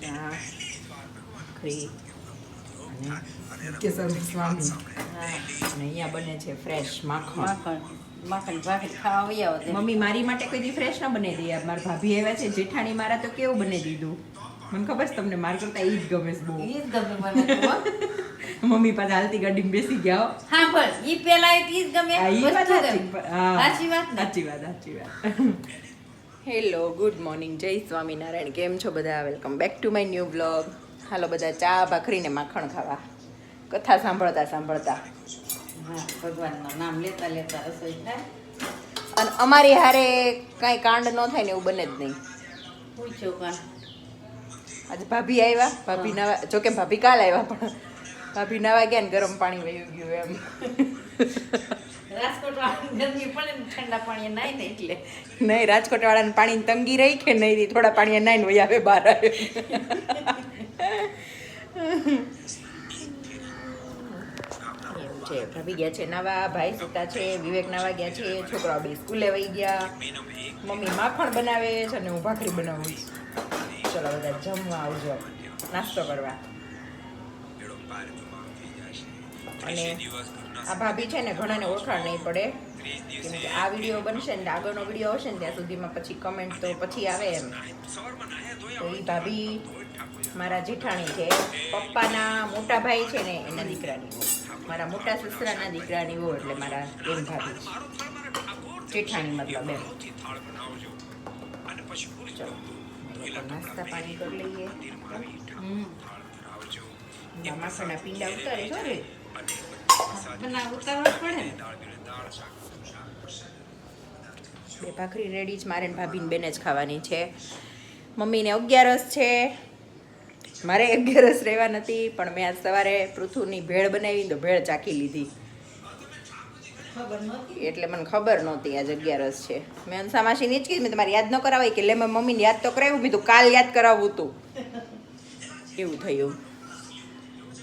ચા ભાખરી કેસર સ્વામી અને અહીંયા બને છે ફ્રેશ માખણ માખણ માખણ ભાખરી ખાવા મમ્મી મારી માટે કોઈ દી ફ્રેશ ના બને દે મારા ભાભી આવ્યા છે જેઠાણી મારા તો કેવું બને દીધું? મને ખબર છે તમને માર કરતા એ જ ગમે છે બહુ. ઈ જ ગમે મને મમ્મી પાછા હાલતી ગાડીમાં બેસી ગયા હો. પણ ઈ પેલા ઈ જ ગમે. સાચી વાત સાચી વાત સાચી વાત. Hello good morning. Jai Swaminarayan. કેમ છો બધા? Welcome back to my new blog હાલો બધા ચા ભાખરીને માખણ ખાવા. કથા સાંભળતા સાંભળતા. હા ભગવાનનું નામ લેતા લેતા રસોઈ થાય. અને અમારી હારે કાંઈ કાંડ ન થાય ને એવું બને જ નહીં. પૂછ્યો કાન આજે ભાભી આવ્યા. ભાભી નવા જોકે ભાભી કાલ આવ્યા પણ ભાભી નવા ગયા ને ગરમ પાણી વહી ગયું એમ. નહીં રાજકોટ વાળાને પાણીની તંગી રહી કે નહીં થોડા પાણી નાઈને વહી આવે બહાર આવે. છે ભાભી ગયા છે નવા ભાઈ સુતા છે વિવેક નવા ગયા છે છોકરાઓ બે સ્કૂલે વહી ગયા. મમ્મી માખણ બનાવે છે અને હું ભાખરી બનાવું ચલો બધા જમવા આવજો નાસ્તો કરવા. અને આ ભાભી છે ને ઘણાને ઓળખાણ નહીં પડે. કેમ કે આ વીડિયો બનશે ને આગળનો વીડિયો આવશે ને ત્યાં સુધીમાં પછી કમેન્ટ તો પછી આવે એમ. તો એ ભાભી મારા જેઠાણી છે. પપ્પાના મોટા ભાઈ છે ને એના દીકરાની વહુ. મારા મોટા સસરાના દીકરાની વહુ એટલે મારા એમ ભાભી જેઠાણી મતલબ એમ. ચલો નાસ્તા પાણી કરી લઈએ. હમ. પીંડા ઉતારે છો રે બે ભાખરી રેડી જ મારે ને ભાભીને બેને જ ખાવાની છે. મમ્મીને અગિયારસ છે. મારે અગિયારસ રહેવા નથી પણ મેં આજ સવારે પૃથુની ભેળ બનાવી તો ભેળ ચાખી લીધી. એટલે મને ખબર નહોતી આજ અગિયારસ છે. મેં અંસા નીચ જ કીધું મેં તમારે યાદ ન કરાવી કે લે મેં મમ્મીને યાદ તો કરાવ્યું મેં તો કાલ યાદ કરાવવું હતું એવું થયું.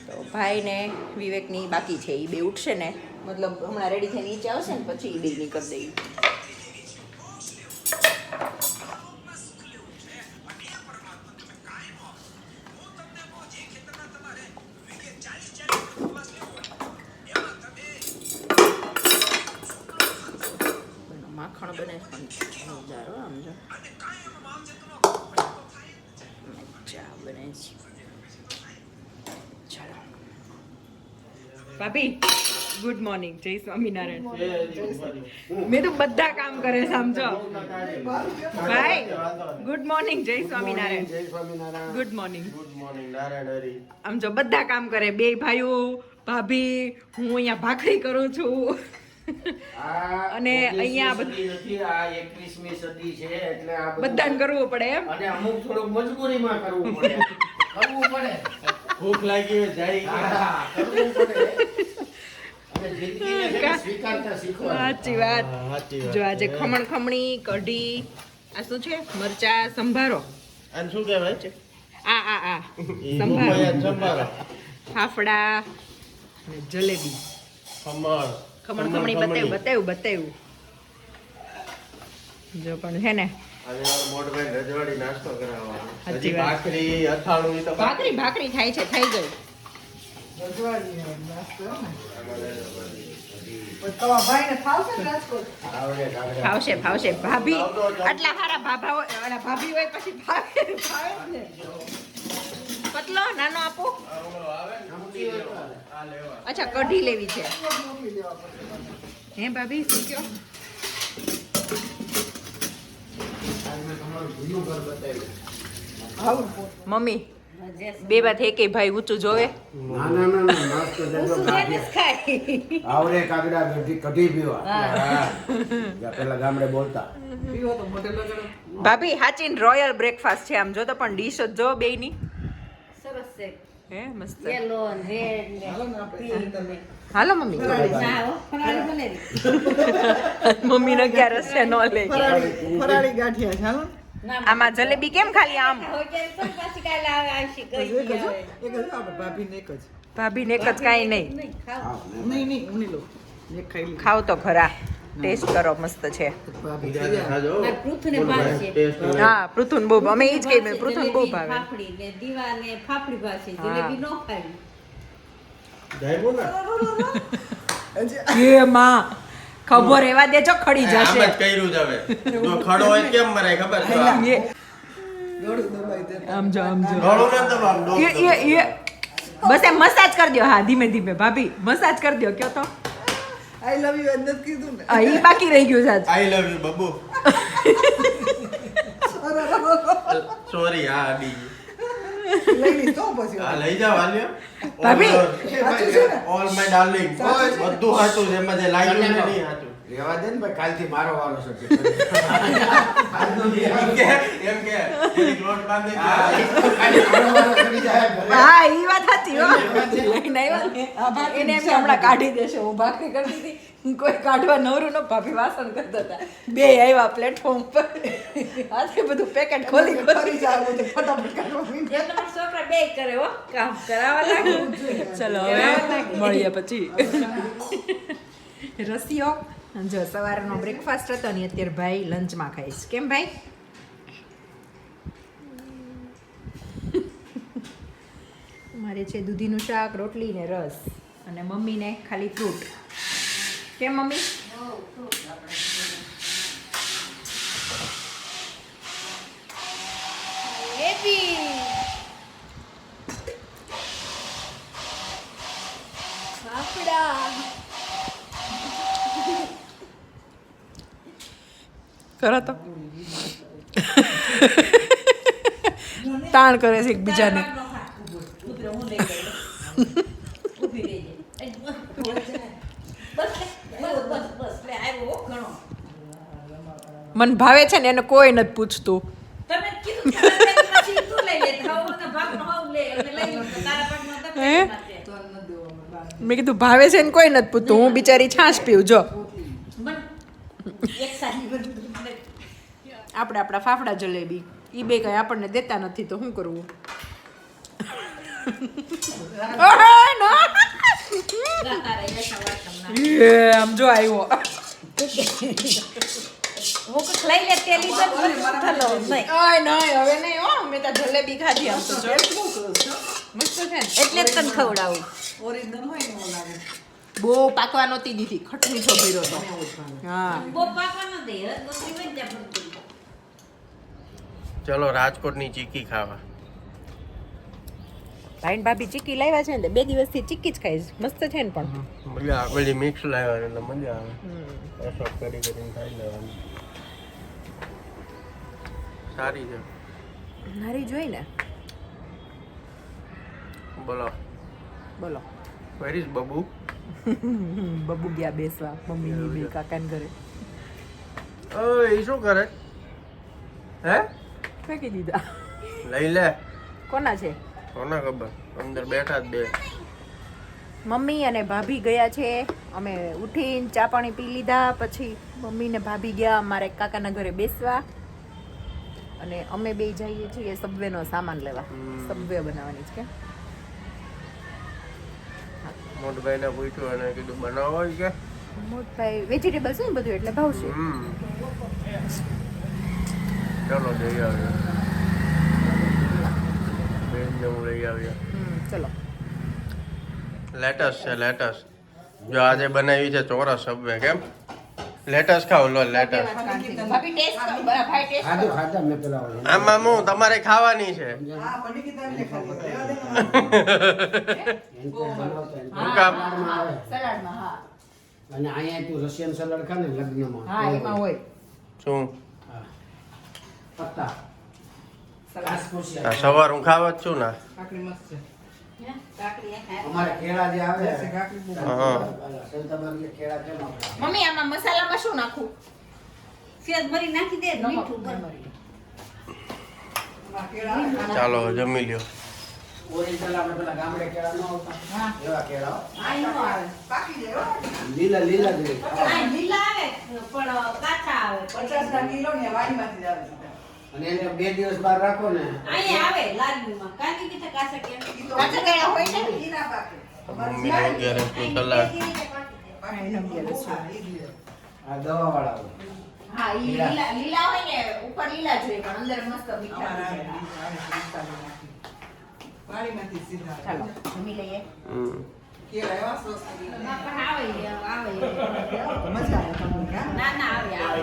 તો ભાઈને વિવેકની બાકી છે એ બે ઉઠશે ને મતલબ હમણાં રેડી થઈને નીચે આવશે ને પછી એ બે નીકળી દઈ માખણ બને છે પણ હો આમ જો. ચા બને છે ચાલો ભાભી ગુડ મોર્નિંગ જય સ્વામિનારાયણ. મેં તો બધા કામ કરે સમજો. ભાઈ good morning Jai Swaminarayan. Jai Swaminarayan. Good morning good morning Narayan Hari આમ જો બધા કામ કરે. બે ભાઈઓ ભાભી હું અહીંયા ભાખરી કરું છું. અને અહીંયા બધી આ 21મી સદી છે એટલે આ બધાને કરવું પડે એમ. અને અમુક થોડું મજબૂરીમાં કરવું પડે. કરવું પડે. ભૂખ લાગી હોય જાય. સાચી વાત. વાત જો આજે ખમણ ખમણી કઢી આ શું છે? મરચા સંભારો. આને શું કહેવાય? આ આ આ. સંભારો. સંભારો. ફાફડા અને જલેબી. ખમણ. ખમણ ખમણી બતાવ્યું બતાવ્યું બતાવ્યું. જો પણ છે ને આજે આ રજવાડી નાસ્તો કરાવવાનો. હજી ભાખરી અથાણું તો ભાખરી ભાખરી થાય છે થઈ ગઈ ફાવશે. ફાવશે ભાભી આટલા સારા ભાભા હોય ભાભી હોય પછી ભાવે ભાવે ને? પતલો નાનો આપો. અચ્છા કઢી લેવી છે. હે ભાભી શું કયો આજ મેં તમારું જૂનું ઘર બતાવ્યું. મમ્મી બે વાત એક ભાઈ ઊંચું જોવે? ના ના ના ના મસ્ત છે જો ગાડી. કાગડા કઢી કઢી પીવા. હા. પેલા ગામડે બોલતા. પીવો તો મોઢે લગાડો ભાભી હાચીન રોયલ બ્રેકફાસ્ટ છે આમ જો તો પણ ડીશ જ જો બેયની. સરસ છે. હે મસ્ત. યેલો રેડ ને હાલો મમ્મી. ચા હો, મમ્મી ને અગિયારસ છે નો લે. ફરાળી ફરાળી ગાંઠિયા છે આમાં જલેબી કેમ ખાલી આમ? ભાભી ને એક જ કાંઈ નહીં. ખાવ તો ખરા. ટેસ્ટ કરો મસ્ત છે. હા પૃથુન બહુ અમે એ જ કહીએ પૃથુન બહુ ભાવે? એ માં ખબર એવા દેજો ખડી આમ જ જશે કર્યું હવે. જો ખડો હોય કેમ મરે ખબર છે? આમ. જો આમ જો એ એ બસ એમ મસાજ કરી દો હા ધીમે ધીમે ભાભી મસાજ કરી દો કયો તો. I લવ યુ નથી કીધું ને. આ ઈ બાકી રહી ગયું છે આજ. I love you, બબુ. Sorry, હા, અડી લઈ લીધી પછી. હા, લઈ. ભાભી. સાચું my darling. સાચું છે? બધું હાચું છે, એમાં જે લાગ્યું ને નહીં સાચું. રેવા દે ને ભાઈ કાલથી મારો વારો છે. એમ કે. હા ઈ વાત હતી હો. લઈને આવ્યા ને. એને એમ હમણાં કાઢી દેશે. હું ભાખરી કરતી હતી. કોઈ કાઢવા નવરું ન ભાભી વાસણ કરતા હતા. બે આવ્યા પ્લેટફોર્મ પર. હાથે બધું પેકેટ ખોલી ખોલી. જાવ ફટાફટ છોકરા બે કરે હો. કામ કરાવવા લાગે ચલો હવે મળીએ પછી. રસીઓ જો, સવારનો બ્રેકફાસ્ટ હતો ને, અત્યારે ભાઈ લંચમાં ખાઈશ કેમ ભાઈ? મારે છે દૂધીનું શાક, રોટલી ને રસ. અને મમ્મીને ખાલી ફ્રૂટ કેમ મમ્મી? કરો તો. તાણ કરે છે એકબીજાને. મન ભાવે છે ને એને કોઈ નથી પૂછતું. મેં કીધું ભાવે છે ને કોઈ નથી પૂછતું. હું બિચારી છાશ પીવું જો મન એક સારી બધું આપણે આપણા ફાફડા જલેબી. ઈ બે કાંઈ આપણને દેતા નથી તો શું કરવું? એ, આમ જો આવ્યો એટલે તને ખવડાવું. Original હોય ને લાગે. બહુ પાકવા નહોતી દીધી ખટ મીઠો ભર્યો તો. મને એવું જ ભાવે. હા. બહુ પાકવા ન દે હે દોસ્તી હોય ને ત્યાં ભરતી. ચલો રાજકોટની ચીકી ખાવા. ભાઈ ભાભી ચીકી લાવ્યા છે ને બે દિવસથી ચીકી જ ખાઈશ મસ્ત છે ને પણ. મજા આવે. બધી મિક્સ લાવ્યા એટલે મજા આવે. એસોપ કરી કરીને ખાઈ લેવાની. સારી છે. નારી જોઈ ને? બોલો. બોલો. Where is બબુ. બબુ ગયા બેસવા મમ્મીની બે કાકાને ઘરે. ઓય શું કરે? હે? ફેંકી દીધા. લઈ લે. કોના છે? કોના ખબર? અંદર બેઠા જ બે. મમ્મી અને ભાભી ગયા છે. અમે ઉઠીને ચા પાણી પી લીધા. પછી મમ્મી ને ભાભી ગયા અમારે કાકાના ઘરે બેસવા. અને અમે બે જઈએ છીએ સબવેનો સામાન લેવા. સબવે બનાવવાની છે મોટભાઈ ને પૂછ્યું અને કીધું બનાવો કે? મોટભાઈ વેજીટેબલ્સ ને બધું એટલે ભાવશે. ચલો જઈ આવ્યો બેન હું લઈ આવ્યો હમ ચલો લેટસ છે લેટસ જો આજે બનાવી છે ચોરસ સબવે કેમ? લેટસ ખાવ લો લેટસ ભાભી ટેસ્ટ ભાઈ ટેસ્ટ ખાધું ખાધા મેં પેલા ઓલા. આમાં હું તમારે ખાવાની છે. હા, કામ? અને અહીંયા તું રશિયન સલાડ ખા ને લગ્નમાં. હા એમાં હોય. શું. પત્તા સવાર હું ખાવા જ છું ને? કાકડી મસ્ત છે. હે? કાકડી એ ખાય. અમારે કેળા જે આવે છે, કાકડી બહુ. હા. સંતાબારીએ કેળા કેમ મમ્મી આમાં મસાલામાં શું નાખું મરી નાખી દે ચાલો જમી લ્યો. લીલા લીલા આવે પણ કાચા આવે. પચાસ કિલો ને વાડી માંથી આવે. અને એને બે દિવસ બહાર રાખો ને. અહીંયા આવે લાડુમાં કાકી કાચા કેમ? ઈ તો કાચા હોય ને? ઈના ના અગિયારસનું સલાડ એનો હા, ઈ આ દવા વાળા હા ઈ લીલા. લીલા હોય ને ઉપર લીલા જોઈએ પણ અંદર મસ્ત મીઠા છે. સીધા ચાલો જમી લઈએ. કેળા એવા સરસ બાપા આવે આવે મજા આવે તમને કા? ના ના આવે આવે.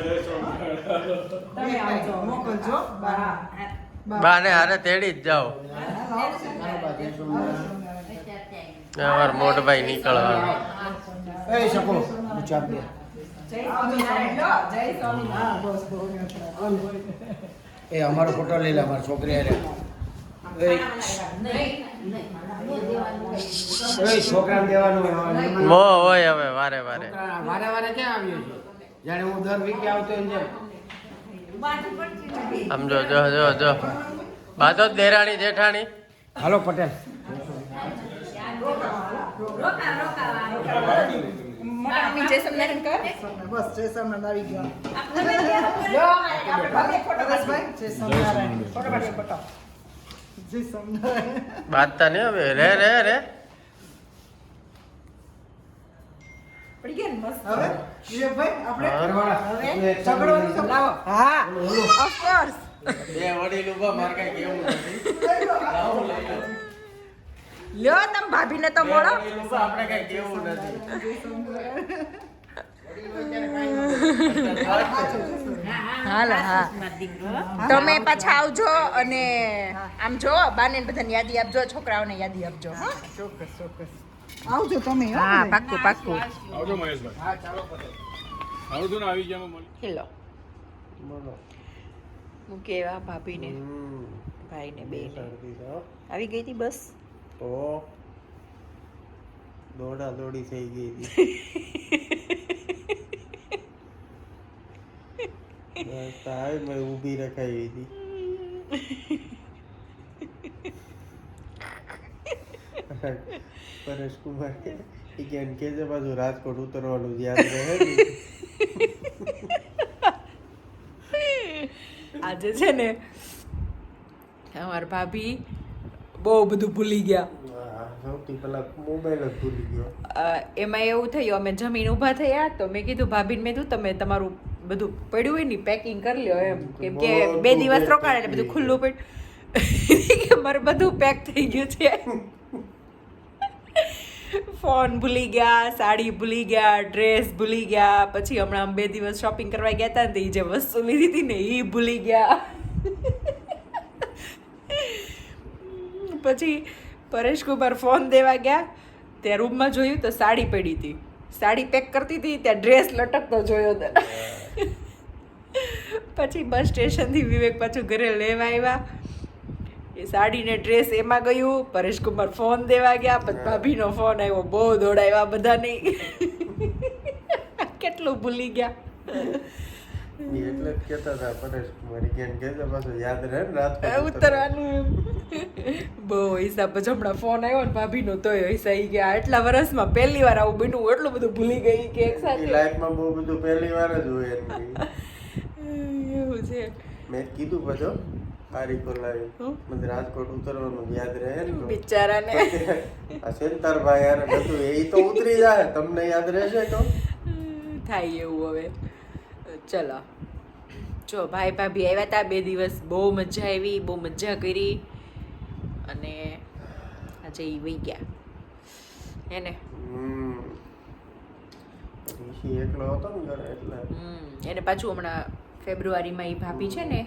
તમે આવજો મોકલજો. બા બાને હારે તેડી જ જાઓ. અમાર મોટભાઈ નીકળવાનું એ શકો બહુ એ અમારો ફોટો લઈ લે અમારી છોકરી હારે. છોકરાને દેવાનું હોય હવે. હોય હવે વારે વારે. વારે વારે ક્યાં આવ્યો છે? જાણે હું દર વીકે આવતો હોય આમ જો જો જો જો. બાતો દેરાણી જેઠાણી. હાલો પટેલ. રોકા રોકા મોટા મમ્મી જય સ્વામિનારાયણ બસ જય સમજાય. બાતતા નહીં હવે. રે રે રે. પડી ગયા ને મસ્ત. હવે શિવભાઈ આપણે ઘરવાળા, હવે સમય લાવો. હા. ઓફ કોર્સ બે વડીલ ઊભા માર કઈ કેવું નથી. લ્યો તમે ભાભીને તો મોડો આપણે કઈ કેવું નથી. હાલો હા. તમે પાછા આવજો અને આમ જો બાને બધાને યાદી આપજો છોકરાઓને યાદી આપજો હા. ચોક્કસ ચોક્કસ આવજો તમે હા. પાક્કું પાક્કું. આવજો મહેશભાઈ. હા ચાલો પટેલ આવું ને આવી ગયા મળી. હેલો. બોલો. હું કેવા ભાભીને. ભાઈને બે આવી ગઈ હતી બસ? તો દોડા દોડી થઈ ગઈ હતી. આવી મેં ઊભી રખાવી હતી. પરેશ કુમાર કે કે એને પાછું રાજકોટ ઉતરવાનું યાદ રહે આજે છે ને અમારા ભાભી બહુ બધું ભૂલી ગયા. સૌથી પહેલા મોબાઈલ જ ભૂલી ગયો. એમાં એવું થયું અમે જમીન ઊભા થયા તો મેં કીધું ભાભીને મેં કીધું તમે તમારું બધું પડ્યું હોય ને પેકિંગ કરી લ્યો એમ. કેમ કે બે દિવસ રોકાણ એટલે બધું ખુલ્લું પડ્યું. કે મારે બધું પેક થઈ ગયું છે. ફોન ભૂલી ગયા સાડી ભૂલી ગયા ડ્રેસ ભૂલી ગયા. પછી હમણાં બે દિવસ શોપિંગ કરવા ગયા હતા ને એ જે વસ્તુ લીધી હતી ને એ ભૂલી ગયા. પછી પરેશ કુમાર ફોન દેવા ગયા. ત્યાં રૂમમાં જોયું તો સાડી પડી હતી. સાડી પેક કરતી હતી ત્યાં ડ્રેસ લટકતો જોયો તો. પછી બસ સ્ટેશનથી વિવેક પાછું ઘરે લેવા આવ્યા. એ સાડીને ડ્રેસ એમાં ગયું પરેશકુમાર ફોન દેવા ગયા પછી ભાભીનો ફોન આવ્યો બહુ દોડાવ્યા બધાને. કેટલું ભૂલી ગયા. એટલે જ કહેતા હતા પરેશ કેમ કે પાછું યાદ રહે ને રાજકોટ ઉતરવાનું. બહુ હિસાબ પછી હમણાં ફોન આવ્યો ને ભાભીનો તોય હસાઈ ગયા. આટલા વર્ષમાં પહેલી વાર આવું બન્યું એટલું બધું ભૂલી ગઈ કે એક સાથે. લાઈફમાં બહુ બધું પહેલી વાર જ હોય છે. મેં કીધું પાછો તારીખો લાવી? મને રાજકોટ ઉતરવાનું યાદ રહે ને. બિચારાને. આ સેન્ટરભાઈ યાર બધું એ તો ઉતરી જાય. તમને યાદ રહેશે તો. થાય એવું હવે. ચલો. જો ભાઈ ભાભી આવ્યા હતા બે દિવસ. બહુ મજા આવી બહુ મજા કરી. અને આજે એ વહી ગયા. હે ને? એકલો હતો ને ઘરે એટલે. એને પાછું હમણાં ફેબ્રુઆરીમાં એ ભાભી છે ને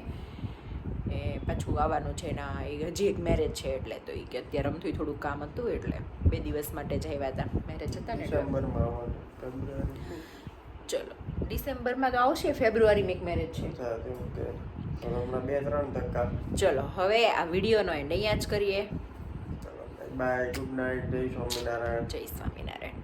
એ પાછું આવવાનું છે એના એ હજી એક મેરેજ છે એટલે તો એ કે અત્યારે અમથું થોડું કામ હતું એટલે બે દિવસ માટે જઈવા હતા મેરેજ હતા ને ચલો ડિસેમ્બરમાં તો આવશે ફેબ્રુઆરીમાં એક મેરેજ છે. બે ત્રણ ધક્કા. ચલો હવે આ વિડીયોનો એન્ડ અહીંયા જ કરીએ. બાય ગુડ નાઇટ જય સ્વામિનારાયણ. જય સ્વામિનારાયણ.